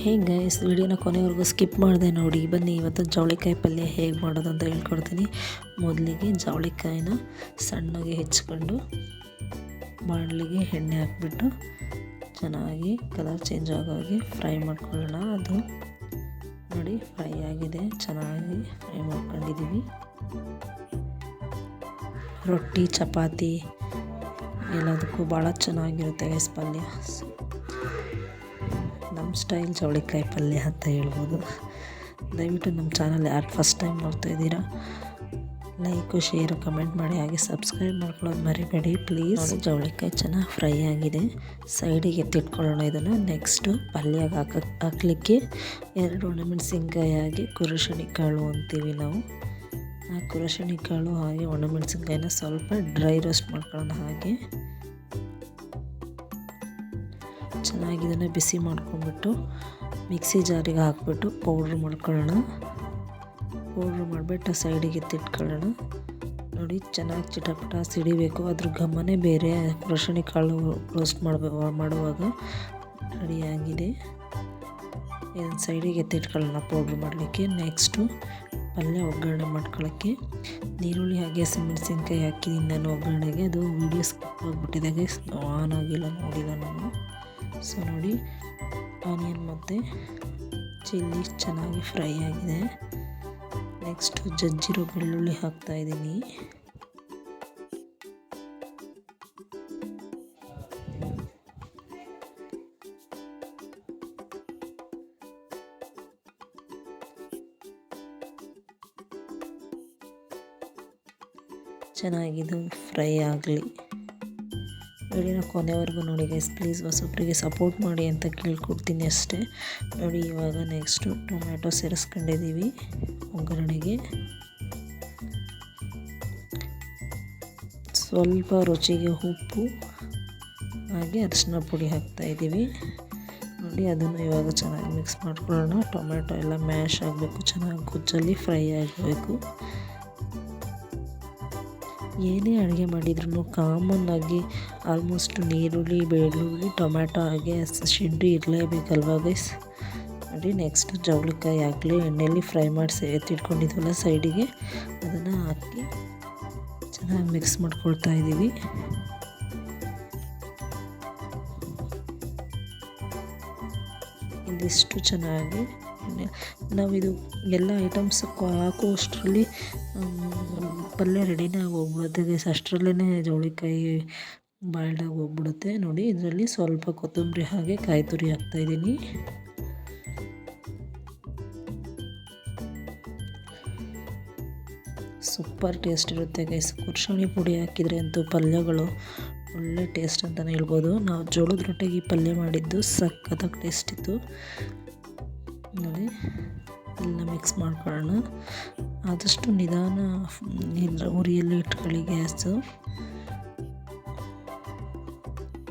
Hey guys ವಿಡಿಯೋನ ಕೊನೆವರೆಗೂ skip ಮಾಡಿದೆ ನೋಡಿ. ಬನ್ನಿ, ಇವತ್ತು ಜವಳಿಕಾಯಿ ಪಲ್ಯ ಹೇಗೆ ಮಾಡೋದು ಅಂತ ಹೇಳ್ಕೊಡ್ತೀನಿ. ಮೊದಲಿಗೆ ಜವಳಿಕಾಯಿನ ಸಣ್ಣಗೆ ಹೆಚ್ಕೊಂಡು ಬಾಣಲಿಗೆ ಎಣ್ಣೆ ಹಾಕ್ಬಿಟ್ಟು ಚೆನ್ನಾಗಿ ಕಲರ್ ಚೇಂಜ್ ಆಗೋಗಿ ಫ್ರೈ ಮಾಡ್ಕೊಳ್ಳೋಣ. ಅದು ನೋಡಿ ಫ್ರೈ ಆಗಿದೆ, ಚೆನ್ನಾಗಿ ಫ್ರೈ ಮಾಡ್ಕೊಂಡಿದ್ದೀವಿ ರೊಟ್ಟಿ, ಚಪಾತಿ ಎಲ್ಲದಕ್ಕೂ ಭಾಳ ಚೆನ್ನಾಗಿರುತ್ತೆ ಗೈಸ್ ಪಲ್ಯ. ನಮ್ಮ ಸ್ಟೈಲ್ ಚೌಳಿಕಾಯಿ ಪಲ್ಯ ಅಂತ ಹೇಳ್ಬೋದು. ದಯವಿಟ್ಟು ನಮ್ಮ ಚಾನಲ್ ಯಾರು ಫಸ್ಟ್ ಟೈಮ್ ನೋಡ್ತಾ ಇದ್ದೀರಾ ಲೈಕು ಶೇರು ಕಮೆಂಟ್ ಮಾಡಿ, ಹಾಗೆ ಸಬ್ಸ್ಕ್ರೈಬ್ ಮಾಡ್ಕೊಳ್ಳೋದು ಮರಿಬೇಡಿ. ಪ್ಲೀಸ್ ಜವಳಿಕಾಯಿ ಚೆನ್ನಾಗಿ ಫ್ರೈ ಆಗಿದೆ. ಸೈಡಿಗೆ ಎತ್ತಿಟ್ಕೊಳ್ಳೋಣ ಇದನ್ನು. ನೆಕ್ಸ್ಟು ಪಲ್ಯಾಗ ಹಾಕ, ಹಾಕ್ಲಿಕ್ಕೆ ಎರಡು ಒಣಮೆಣಸಿನ್ಕಾಯಿ ಆಗಿ ಕುರುಶಣಿ ಕಾಳು ಅಂತೀವಿ ನಾವು. ಆ ಕುರುಶಣಿ ಕಾಳು ಹಾಗೆ ಒಣಮೆಣಸಿನ್ಕಾಯಿನ ಸ್ವಲ್ಪ ಡ್ರೈ ರೋಸ್ಟ್ ಮಾಡ್ಕೊಳ್ಳೋಣ ಹಾಗೆ. ಚೆನ್ನಾಗಿ ಇದನ್ನು ಬಿಸಿ ಮಾಡ್ಕೊಂಬಿಟ್ಟು ಮಿಕ್ಸಿ ಜಾರಿಗೆ ಹಾಕ್ಬಿಟ್ಟು ಪೌಡ್ರ್ ಮಾಡ್ಕೊಳ್ಳೋಣ. ಪೌಡ್ರ್ ಮಾಡಿಬಿಟ್ಟು ಸೈಡಿಗೆ ಎತ್ತಿಟ್ಕೊಳ್ಳೋಣ ನೋಡಿ ಚೆನ್ನಾಗಿ ಚಿಟಪಟ ಸಿಡಿಬೇಕು. ಅದ್ರ ಘಮನೇ ಬೇರೆ. ರೋಷಣಿ ಕಾಳು ರೋಸ್ಟ್ ಮಾಡಬೇಕು ಮಾಡುವಾಗ ರೆಡಿಯಾಗಿದೆ ಇದನ್ನು ಸೈಡಿಗೆ ಎತ್ತಿಟ್ಕೊಳ್ಳೋಣ ಪೌಡ್ರ್ ಮಾಡಲಿಕ್ಕೆ. ನೆಕ್ಸ್ಟು ಪಲ್ಯ ಒಗ್ಗರಣೆ ಮಾಡ್ಕೊಳ್ಳೋಕ್ಕೆ. ನೀರುಳ್ಳಿ ಹಾಗೆ ಹಸಿಮೆಣಸಿನ್ಕಾಯಿ ಹಾಕಿದ್ದೀನಿ ನಾನು ಒಗ್ಗರಣೆಗೆ. ಅದು ವೀಡಿಯೋ ಸ್ಕಿಪ್ ಆಗಿಬಿಟ್ಟಿದಾಗೆ ಆನ್ ಆಗಿಲ್ಲ, ನೋಡಿಲ್ಲ ನಾನು. ಸೊ ನೋಡಿ. ಆನಿಯನ್ ಮತ್ತು ಚಿಲ್ಲಿ ಚೆನ್ನಾಗಿ ಫ್ರೈ ಆಗಿದೆ. ನೆಕ್ಸ್ಟು ಜಜ್ಜಿರೋ ಬೆಳ್ಳುಳ್ಳಿ ಹಾಕ್ತಾಯಿದ್ದೀನಿ ಚೆನ್ನಾಗಿದ್ದು ಫ್ರೈ ಆಗಲಿ. ವಿಡಿಯೋನ ಕೊನೆವರೆಗೂ ನೋಡಿ ಗೈಸ್ ಪ್ಲೀಸ್ ಹೊಸೊಬ್ಬರಿಗೆ ಸಪೋರ್ಟ್ ಮಾಡಿ ಅಂತ ಕೇಳ್ಕೊಡ್ತೀನಿ ಅಷ್ಟೇ. ನೋಡಿ ಇವಾಗ ನೆಕ್ಸ್ಟು ಟೊಮ್ಯಾಟೊ ಸೇರಿಸ್ಕೊಂಡಿದ್ದೀವಿ ಒಗ್ಗರಣೆಗೆ. ಸ್ವಲ್ಪ ರುಚಿಗೆ ಉಪ್ಪು, ಹಾಗೆ ಅರಿಶಿನ ಪುಡಿ ಹಾಕ್ತಾಯಿದ್ದೀವಿ ನೋಡಿ ಅದನ್ನು ಇವಾಗ ಚೆನ್ನಾಗಿ ಮಿಕ್ಸ್ ಮಾಡ್ಕೊಳ್ಳೋಣ. ಟೊಮ್ಯಾಟೊ ಎಲ್ಲ ಮ್ಯಾಶ್ ಆಗಬೇಕು, ಚೆನ್ನಾಗಿ ಗುಜ್ಜಲ್ಲಿ ಫ್ರೈ ಆಗಬೇಕು. ಏನೇ ಅಡುಗೆ ಮಾಡಿದ್ರು ಕಾಮನ್ನಾಗಿ ಆಲ್ಮೋಸ್ಟ್ ನೀರುಳ್ಳಿ ಬೆಳ್ಳುಳ್ಳಿ, ಟೊಮ್ಯಾಟೊ, ಹಾಗೆ ಶುಂಠಿ ಇರಲೇಬೇಕಲ್ವ ಗೈಸ್ ನೋಡಿ ನೆಕ್ಸ್ಟ್ ಜವಳಿಕಾಯಿ ಆಗಲಿ ಎಣ್ಣೆಯಲ್ಲಿ ಫ್ರೈ ಮಾಡಿಸಿ ಎತ್ತಿಟ್ಕೊಂಡಿದ್ವಲ್ಲ ಸೈಡಿಗೆ ಅದನ್ನು ಹಾಕಿ ಚೆನ್ನಾಗಿ ಮಿಕ್ಸ್ ಮಾಡ್ಕೊಳ್ತಾ ಇದ್ದೀವಿ ಇದಿಷ್ಟು ಚೆನ್ನಾಗಿ ನಾವಿದು ಎಲ್ಲ ಐಟಮ್ಸ್ ಹಾಕುವಷ್ಟರಲ್ಲಿ ಪಲ್ಯ ರೆಡಿನೇ ಆಗೋಗ್ಬಿಡುತ್ತೆ. ಅಷ್ಟರಲ್ಲೇ ಜವಳಿಕಾಯಿ ಬಾಯ್ಲ್ಡಾಗಿ ಹೋಗ್ಬಿಡುತ್ತೆ ನೋಡಿ, ಇದರಲ್ಲಿ ಸ್ವಲ್ಪ ಕೊತ್ತಂಬರಿ ಹಾಗೆ ಕಾಯಿ ತುರಿ ಹಾಕ್ತಾಯಿದ್ದೀನಿ ಸೂಪರ್ ಟೇಸ್ಟ್ ಇರುತ್ತೆ ಗೈಸ್ ಕುರ್ಶಣಿ ಪುಡಿ ಹಾಕಿದರೆ ಅಂತೂ ಪಲ್ಯಗಳು ಒಳ್ಳೆ ಟೇಸ್ಟ್ ಅಂತಲೇ ಹೇಳ್ಬೋದು. ನಾವು ಜೋಳದ ರೊಟ್ಟಿಗೆ ಪಲ್ಯ ಮಾಡಿದ್ದು ಸಖತ್ತಾಗಿ ಟೇಸ್ಟ್ ಇತ್ತು. ನೋಡಿ ಎಲ್ಲ ಮಿಕ್ಸ್ ಮಾಡ್ಕೊಳ್ಳೋಣ. ಆದಷ್ಟು ನಿಧಾನ ಉರಿಯಲ್ಲಿ ಇಟ್ಕೊಳ್ಳಿ ಗ್ಯಾಸು.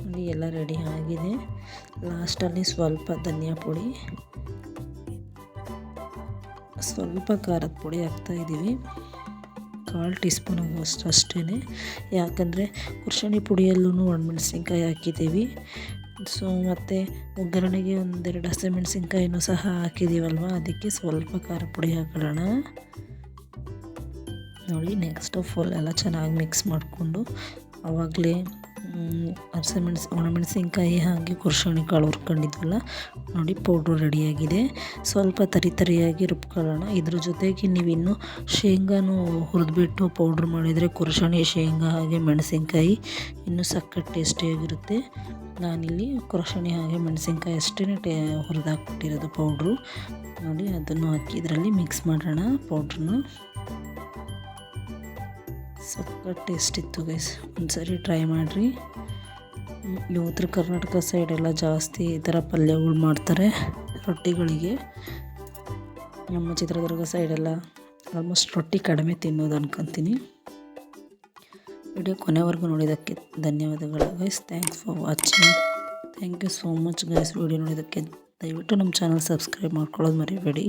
ನೋಡಿ, ಎಲ್ಲ ರೆಡಿ ಆಗಿದೆ. ಲಾಸ್ಟಲ್ಲಿ ಸ್ವಲ್ಪ ಧನಿಯಾ ಪುಡಿ, ಸ್ವಲ್ಪ ಖಾರದ ಪುಡಿ ಹಾಕ್ತಾಯಿದ್ದೀವಿ ಕಾಲು ಟೀ ಸ್ಪೂನ್ ಆಗುವಷ್ಟು ಅಷ್ಟೇ ಯಾಕಂದರೆ ಕುರ್ಷಣಿ ಪುಡಿಯಲ್ಲೂ ಒಣಮೆಣಸಿನ್ಕಾಯಿ ಹಾಕಿದ್ದೀವಿ. ಸೊ ಮತ್ತು ಒಗ್ಗರಣೆಗೆ ಒಂದೆರಡು ಹಸಿಮೆಣಸಿನ್ಕಾಯಿನೂ ಸಹ ಹಾಕಿದ್ದೀವಲ್ವ? ಅದಕ್ಕೆ ಸ್ವಲ್ಪ ಖಾರ ಪುಡಿ ಹಾಕೊಳ್ಳೋಣ. ನೋಡಿ ನೆಕ್ಸ್ಟು ಫುಲ್ ಎಲ್ಲ ಚೆನ್ನಾಗಿ ಮಿಕ್ಸ್ ಮಾಡಿಕೊಂಡು ಆವಾಗಲೇ ಹಸಿಮೆಣ್ಸು ಒಣಮೆಣಸಿನ್ಕಾಯಿ ಹಾಗೆ ಕುರ್ಶಣಿ ಕಾಳು ಹುರ್ಕೊಂಡಿದ್ವಲ್ಲ, ನೋಡಿ ಪೌಡ್ರು ರೆಡಿಯಾಗಿದೆ. ಸ್ವಲ್ಪ ತರಿ ತರಿಯಾಗಿ ರುಬ್ಕೊಳ್ಳೋಣ. ಇದ್ರ ಜೊತೆಗೆ ನೀವಿನ್ನೂ ಶೇಂಗಾನು ಹುರಿದ್ಬಿಟ್ಟು ಪೌಡ್ರ್ ಮಾಡಿದರೆ ಕುರ್ಷಣಿ ಶೇಂಗಾ ಹಾಗೆ ಮೆಣಸಿನ್ಕಾಯಿ ಇನ್ನೂ ಸಕ್ಕತ್ ಟೇಸ್ಟಿಯಾಗಿರುತ್ತೆ. ನಾನಿಲ್ಲಿ ಕುರ್ಶಣಿ ಹಾಗೆ ಮೆಣಸಿನ್ಕಾಯಿ ಅಷ್ಟೇ ಟೇ, ಹುರಿದಾಕ್ಬಿಟ್ಟಿರೋದು ಪೌಡ್ರು. ನೋಡಿ ಅದನ್ನು ಹಾಕಿ ಇದರಲ್ಲಿ ಮಿಕ್ಸ್ ಮಾಡೋಣ ಪೌಡ್ರನ್ನ. ಸಖತ್ ಟೇಸ್ಟ್ ಇತ್ತು ಗೈಸ್ ಒಂದ್ಸರಿ ಟ್ರೈ ಮಾಡಿರಿ. ಇಲ್ಲಿ ಉತ್ತರ ಕರ್ನಾಟಕ ಸೈಡೆಲ್ಲ ಜಾಸ್ತಿ ಈ ಥರ ಪಲ್ಯಗಳು ಮಾಡ್ತಾರೆ ರೊಟ್ಟಿಗಳಿಗೆ. ನಮ್ಮ ಚಿತ್ರದುರ್ಗ ಸೈಡೆಲ್ಲ ಆಲ್ಮೋಸ್ಟ್ ರೊಟ್ಟಿ ಕಡಿಮೆ ತಿನ್ನೋದು ಅನ್ಕೊತೀನಿ. ವಿಡಿಯೋ ಕೊನೆವರೆಗೂ ನೋಡಿದ್ದಕ್ಕೆ ಧನ್ಯವಾದಗಳು guys thanks for watching thank you so much guys video ನೋಡಿದ್ದಕ್ಕೆ ದಯವಿಟ್ಟು ನಮ್ಮ ಚಾನಲ್ ಸಬ್ಸ್ಕ್ರೈಬ್ ಮಾಡ್ಕೊಳ್ಳೋದು ಮರಿಬೇಡಿ.